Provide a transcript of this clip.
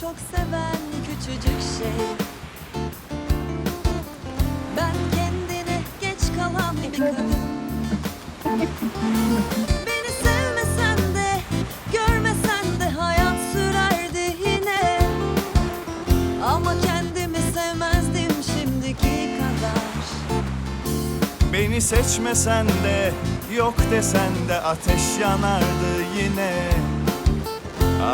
çok seven küçücük şey. Ben kendine geç kalan bir kadın Beni sevmesen de hayat sürerdi yine. Ama kendimi sevmezdim şimdiki kadar. Beni seçmesen de yok desen de ateş yanardı yine